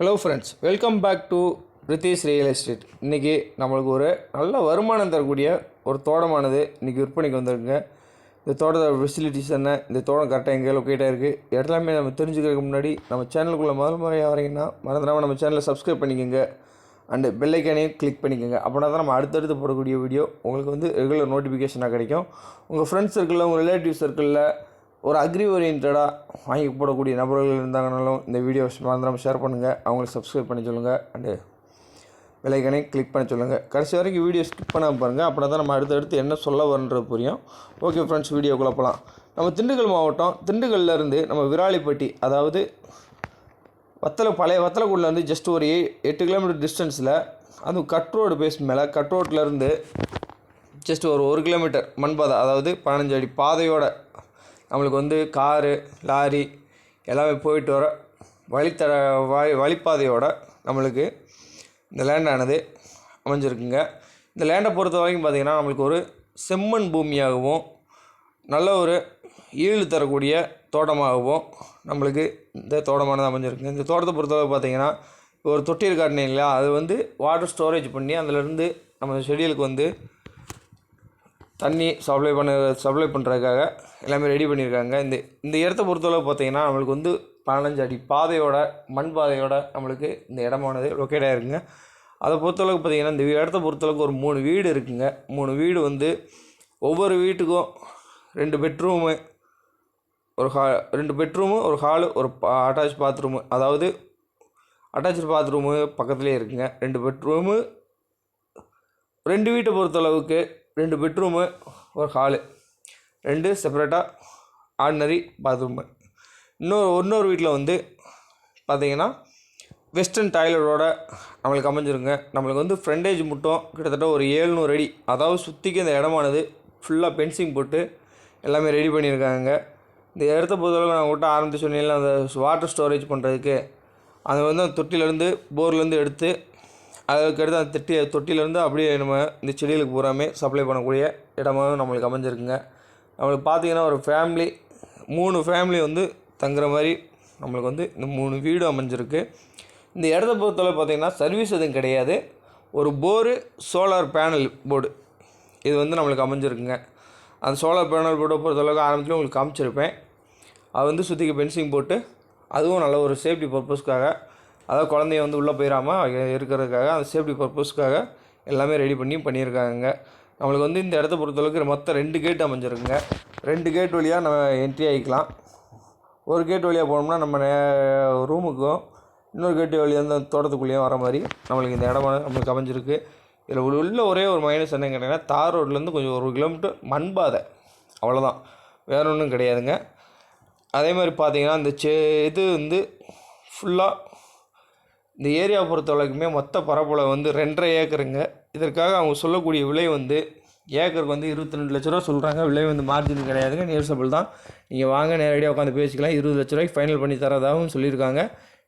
Hello friends welcome back to Ritheesh real estate இன்றைக்கி நம்மளுக்கு ஒரு நல்ல வருமானம் தரக்கூடிய ஒரு தோட்டமானது இன்றைக்கி விற்பனைக்கு வந்திருக்குங்க. இந்த தோட்டத்தோட ஃபெசிலிட்டிஸ் என்ன? இந்த தோட்டம் கரெக்டாக எங்கே லொக்கேட்டாக இருக்குது எல்லாமே நம்ம தெரிஞ்சுக்கிறதுக்கு முன்னாடி நம்ம சேனலுக்குள்ளே முதல் முறையாக வரீங்கன்னா மறந்துடாமல் நம்ம சேனலை சப்ஸ்கிரைப் பண்ணிக்கோங்க. அண்டு பெல்லைக்கானையும் கிளிக் பண்ணிக்கோங்க. அப்படின்னா தான் நம்ம அடுத்தடுத்து போடக்கூடிய வீடியோ உங்களுக்கு வந்து ரெகுலர் நோட்டிஃபிகேஷனாக கிடைக்கும். உங்கள் ஃப்ரெண்ட்ஸ் சர்க்கிளில் உங்கள் ரிலேட்டிவ் சர்க்கிளில் ஒரு அக்ரி ஓரியன்டாக வாங்கி போடக்கூடிய நபர்கள் இருந்தாங்கனாலும் இந்த வீடியோ மறந்துடாமல் ஷேர் பண்ணுங்கள் அவங்களுக்கு சப்ஸ்கிரைப் பண்ணி சொல்லுங்கள் அண்டு விலைக்கணை கிளிக் பண்ண சொல்லுங்கள் கடைசி வரைக்கும் வீடியோ ஸ்கிப் பண்ணாமல் பாருங்கள் அப்படின்னா தான் நம்ம அடுத்தடுத்து என்ன சொல்ல வரன்றது புரியும். ஓகே ஃப்ரெண்ட்ஸ் வீடியோ போகலாம் நம்ம திண்டுக்கல் மாவட்டம் திண்டுக்கல்லேருந்து நம்ம விராலிப்பட்டி அதாவது வத்தலை பழைய வத்தலக்குடிலேருந்து ஜஸ்ட் ஒரு ஏ எட்டு கிலோமீட்டர் டிஸ்டன்ஸில் அதுவும் கட் ரோடு பேஸ் மேலே கட் ரோட்லேருந்து ஜஸ்ட் ஒரு ஒரு கிலோமீட்டர் மண்பாதை அதாவது பதினஞ்சு அடி பாதையோட நம்மளுக்கு வந்து காரு லாரி எல்லாமே போயிட்டு வர வழித்தட வழி வழிப்பாதையோட நம்மளுக்கு இந்த லேண்டானது அமைஞ்சிருக்குங்க. இந்த லேண்டை பொறுத்த வரைக்கும் பார்த்திங்கன்னா நம்மளுக்கு ஒரு செம்மண் பூமியாகவும் நல்ல ஒரு ஈழு தரக்கூடிய தோட்டமாகவும் நம்மளுக்கு இந்த தோட்டமானது அமைஞ்சிருக்கு இந்த தோட்டத்தை பொறுத்தளவு பார்த்தீங்கன்னா ஒரு தொட்டியில் காட்டினீங்களா அது வந்து வாட்டர் ஸ்டோரேஜ் பண்ணி அதிலேருந்து நம்ம செடிகளுக்கு வந்து தண்ணி சப்ளை பண்ண சப்ளை பண்ணுறதுக்காக எல்லாமே ரெடி பண்ணியிருக்காங்க இந்த இந்த இடத்த பொறுத்தளவு பார்த்தீங்கன்னா நம்மளுக்கு வந்து பதினஞ்சு அடி பாதையோட மண் பாதையோட நம்மளுக்கு இந்த இடமானது லொக்கேட் ஆகிருக்குங்க அதை பொறுத்தளவுக்கு பார்த்தீங்கன்னா இந்த இடத்த பொறுத்தளவுக்கு ஒரு மூணு வீடு இருக்குங்க. மூணு வீடு வந்து ஒவ்வொரு வீட்டுக்கும் ரெண்டு பெட்ரூமு ஒரு ஹா ரெண்டு பெட்ரூமு ஒரு ஹாலு ஒரு அட்டாச் பாத்ரூமு அதாவது அட்டாச்சு பாத்ரூமு பக்கத்துலேயே இருக்குங்க. ரெண்டு பெட்ரூமு ரெண்டு வீட்டை பொறுத்தளவுக்கு ரெண்டு பெட்ரூமு ஒரு ஹாலு ரெண்டு செப்பரேட்டாக ஆர்டினரி பாத்ரூமு இன்னொரு இன்னொரு வீட்டில் வந்து பார்த்தீங்கன்னா வெஸ்டர்ன் டாய்லெட்டோட நம்மளுக்கு அமைஞ்சிருங்க. நம்மளுக்கு வந்து ஃப்ரண்டேஜ் மட்டும் கிட்டத்தட்ட ஒரு ஏழ்நூறு அடி. அதாவது சுற்றிக்கு இந்த இடமானது ஃபுல்லாக பென்சிங் போட்டு எல்லாமே ரெடி பண்ணியிருக்காங்க. இந்த இடத்த பொறுத்தளவுக்கு நான் விட்டு ஆரம்பித்து சொன்னீங்களா அந்த வாட்டர் ஸ்டோரேஜ் பண்ணுறதுக்கு அது வந்து அந்த தொட்டிலேருந்து போர்லேருந்து எடுத்து அதுக்கடுத்து அந்த தொட்டி தொட்டிலேருந்து அப்படியே நம்ம இந்த செடிகளுக்கு பூராமே சப்ளை பண்ணக்கூடிய இடமாகவும் நம்மளுக்கு அமைஞ்சிருக்குங்க. நம்மளுக்கு பார்த்தீங்கன்னா ஒரு ஃபேமிலி மூணு ஃபேமிலி வந்து தங்குற மாதிரி நம்மளுக்கு வந்து இந்த மூணு வீடு அமைஞ்சிருக்கு. இந்த இடத்த பொறுத்தளவு பார்த்தீங்கன்னா சர்வீஸ் எதுவும் கிடையாது. ஒரு போரு சோலார் பேனல் போர்டு இது வந்து நம்மளுக்கு அமைஞ்சிருக்குங்க. அந்த சோலார் பேனல் போர்டை பொறுத்தளவுக்கு ஆரம்பத்தில் உங்களுக்கு காமிச்சிருப்பேன். அது வந்து சுற்றிக்கு பென்சிங் போட்டு அதுவும் நல்ல ஒரு சேஃப்டி பர்பஸ்க்காக அதாவது குழந்தைய வந்து உள்ளே போயிடாமல் இருக்கிறதுக்காக அந்த சேஃப்டி பர்பஸ்க்காக எல்லாமே ரெடி பண்ணி பண்ணியிருக்காங்க. நம்மளுக்கு வந்து இந்த இடத்த பொறுத்தளவுக்கு மொத்தம் ரெண்டு கேட் அமைஞ்சிருக்குங்க. ரெண்டு கேட் வழியாக நம்ம என்ட்ரி ஆகிக்கலாம் ஒரு கேட் வழியாக போனோம்னா நம்ம நே ரூமுக்கும் இன்னொரு கேட் வழியாக அந்த தோட்டத்துக்குள்ளேயும் வர மாதிரி நம்மளுக்கு இந்த இடம் நம்மளுக்கு அமைஞ்சிருக்கு. இதில் உள்ள ஒரே ஒரு மைனஸ் என்னன்னு கேட்டிங்கன்னா தார் ரோட்லேருந்து கொஞ்சம் ஒரு கிலோமீட்டர் மண் பாதை. அவ்வளோதான் வேற ஒன்றும் கிடையாதுங்க. அதே மாதிரி பார்த்தீங்கன்னா இந்த செ இது வந்து ஃபுல்லாக இந்த ஏரியா பொறுத்த வரைக்குமே மொத்த பரப்பளவு வந்து ரெண்டரை ஏக்கருங்க. இதற்காக அவங்க சொல்லக்கூடிய விலை வந்து ஏக்கருக்கு வந்து இருபத்தி ரெண்டு லட்ச ரூபா சொல்கிறாங்க விலை வந்து மார்ஜின் கிடையாதுங்க. நியர்சபிள் தான். நீங்கள் வாங்க நேரடியாக உட்காந்து பேசிக்கலாம். இருபது லட்ச ரூபாய்க்கு ஃபைனல் பண்ணி தரதாகவும் சொல்லியிருக்காங்க.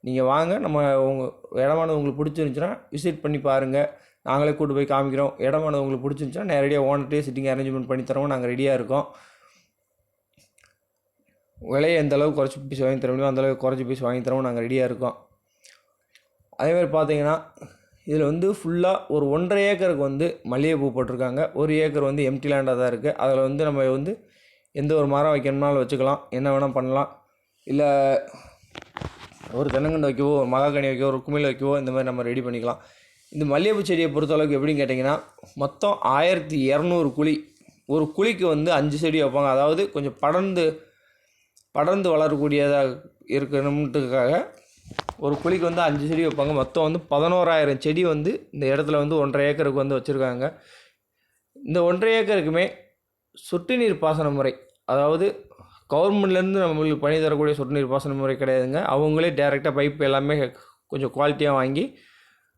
நீங்கள் வாங்க நம்ம உங்கள் இடமானது உங்களுக்கு பிடிச்சிருந்துச்சுன்னா விசிட் பண்ணி பாருங்கள் நாங்களே கூட்டு போய் காமிக்கிறோம். இடமானது உங்களுக்கு பிடிச்சிருந்துச்சுன்னா நேரடியாக ஓனர்கிட்டே சிட்டிங் அரேஞ்ச்மெண்ட் பண்ணி தரோம் நாங்கள் ரெடியாக இருக்கோம். விலையை எந்த அளவுக்கு குறைச்சி பீஸ் வாங்கி தர முடியுமோ அந்தளவுக்கு குறைச்சி பீஸ் வாங்கி தரவும் நாங்கள் ரெடியாக இருக்கோம். அதேமாதிரி பார்த்தீங்கன்னா இதில் வந்து ஃபுல்லாக ஒரு ஒன்றரை ஏக்கருக்கு வந்து மல்லிகைப்பூ போட்டிருக்காங்க. ஒரு ஏக்கர் வந்து எம்டி லேண்டாக தான் இருக்குது அதில் வந்து நம்ம வந்து எந்த ஒரு மரம் வைக்கணும்னாலும் வச்சுக்கலாம். என்ன வேணால் பண்ணலாம். இல்லை ஒரு தென்னங்கன்று வைக்கவோ ஒரு மகாக்கனி வைக்கவோ ஒரு குமிழ் வைக்கவோ இந்த மாதிரி நம்ம ரெடி பண்ணிக்கலாம். இந்த மல்லிகைப்பூ செடியை பொறுத்தளவுக்கு எப்படின்னு கேட்டிங்கன்னா மொத்தம் ஆயிரத்தி இரநூறு குழி. ஒரு குழிக்கு வந்து அஞ்சு செடி வைப்பாங்க. அதாவது கொஞ்சம் படர்ந்து படர்ந்து வளரக்கூடியதாக இருக்கணும்ன்றதுக்காக ஒரு குழிக்கு வந்து அஞ்சு செடி வைப்பாங்க. மொத்தம் வந்து பதினோராயிரம் செடி வந்து இந்த இடத்துல வந்து ஒன்றரை ஏக்கருக்கு வந்து வச்சுருக்காங்க. இந்த ஒன்றரை ஏக்கருக்குமே சொட்டு நீர் பாசன முறை அதாவது கவர்மெண்ட்லேருந்து நம்மளுக்கு பண்ணி தரக்கூடிய சொட்டு நீர் பாசன முறை கிடையாதுங்க. அவங்களே டேரெக்டாக பைப் எல்லாமே கொஞ்சம் குவாலிட்டியாக வாங்கி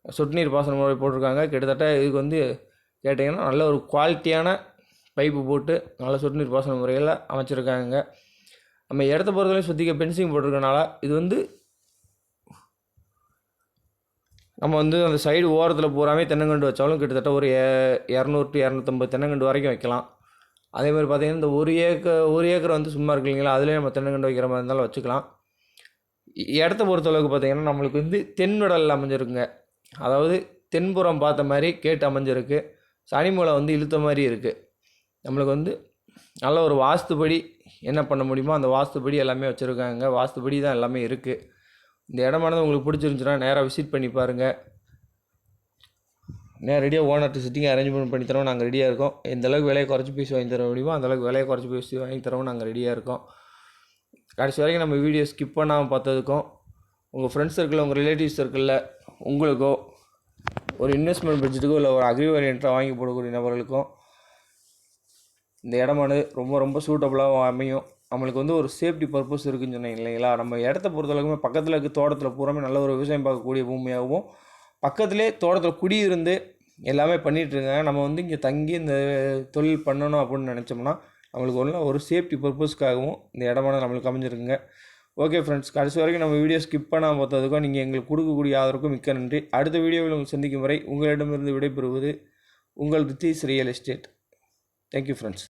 சொட்டு நீர் பாசன முறை போட்டிருக்காங்க. கிட்டத்தட்ட இதுக்கு வந்து கேட்டிங்கன்னா நல்ல ஒரு குவாலிட்டியான பைப்பு போட்டு நல்ல சொட்டு நீர் பாசன முறையில் அமைச்சிருக்காங்க. நம்ம இடத்த பொறுத்தவரையும் சுற்றிக்க பென்சிங் போட்டிருக்கனால இது வந்து நம்ம வந்து அந்த சைடு ஓரத்தில் பூராமே தென்னங்கண்டு வச்சாலும் கிட்டத்தட்ட ஒரு இரநூறு டு இரநூத்தம்பது தென்னங்கண்டு வரைக்கும் வைக்கலாம். அதே மாதிரி இந்த ஒரு ஏக்கர் ஒரு ஏக்கர் வந்து சும்மா இருக்கு இல்லைங்களா? அதுலேயே நம்ம தென்னங்கண்டு வைக்கிற மாதிரி இருந்தாலும் வச்சுக்கலாம். இடத்த பொறுத்தளவுக்கு பார்த்தீங்கன்னா நம்மளுக்கு வந்து தென்வடலில் அமைஞ்சிருக்குங்க. அதாவது தென்புறம் பார்த்த மாதிரி கேட்டு அமைஞ்சிருக்கு. சனிமூலை வந்து இழுத்த மாதிரி இருக்குது நம்மளுக்கு வந்து நல்ல ஒரு வாஸ்துபடி என்ன பண்ண முடியுமோ அந்த வாஸ்துபடி எல்லாமே வச்சுருக்காங்க. வாஸ்துபடி தான் எல்லாமே இருக்குது இந்த இடமானது உங்களுக்கு பிடிச்சிருந்துச்சுன்னா நேராக விசிட் பண்ணி பாருங்கள் நேரடியாக ஓனர்ட்டு சிட்டிங் அரேஞ்ச்மெண்ட் பண்ணி தரோம் நாங்கள் ரெடியாக இருக்கோம். எந்த அளவுக்கு விலையை குறைச்சி பேசி வாங்கி தர முடியுமோ அந்தளவுக்கு விலையை குறைச்சி பேசி வாங்கி தரோம் நாங்கள் ரெடியாக இருக்கோம். கடைசி வரைக்கும் நம்ம வீடியோ ஸ்கிப் பண்ணாமல் பார்த்ததுக்கும் உங்கள் ஃப்ரெண்ட்ஸ் சர்க்கிளில் உங்கள் ரிலேட்டிவ் சர்க்கிளில் உங்களுக்கோ ஒரு இன்வெஸ்ட்மெண்ட் பட்ஜெட்டுக்கோ இல்லை ஒரு அக்ரி வேரியண்ட்டாக வாங்கி போடக்கூடிய நபர்களுக்கும் இந்த இடமானது ரொம்ப ரொம்ப சூட்டபுளாகவும் அமையும். நம்மளுக்கு வந்து ஒரு சேஃப்டி பர்பஸ் இருக்குன்னு சொன்னீங்க இல்லைங்களா? நம்ம இடத்த பொறுத்தளவுக்குமே பக்கத்தில் இருக்க தோட்டத்தில் பூராமே நல்ல ஒரு விவசாயம் பார்க்கக்கூடிய பூமியாகவும் பக்கத்திலே தோட்டத்தில் குடியிருந்து எல்லாமே பண்ணிகிட்ருக்காங்க நம்ம வந்து இங்கே தங்கி இந்த தொழில் பண்ணணும் அப்படின்னு நினச்சோம்னா நம்மளுக்கு ஒன்றும் ஒரு சேஃப்டி பர்பஸ்க்காகவும் இந்த இடமான நம்மளுக்கு அமைஞ்சிருக்குங்க. ஓகே ஃப்ரெண்ட்ஸ் கடைசி வரைக்கும் நம்ம வீடியோ ஸ்கிப் பண்ணாமல் பார்த்ததுக்கும் நீங்கள் எங்களுக்கு கொடுக்கக்கூடிய ஆதரவுக்கும் மிக்க நன்றி. அடுத்த வீடியோவில் உங்களுக்கு சந்திக்கும் வரை உங்களிடமிருந்து விடைபெறுவது உங்கள் Ritheesh real estate thank you friends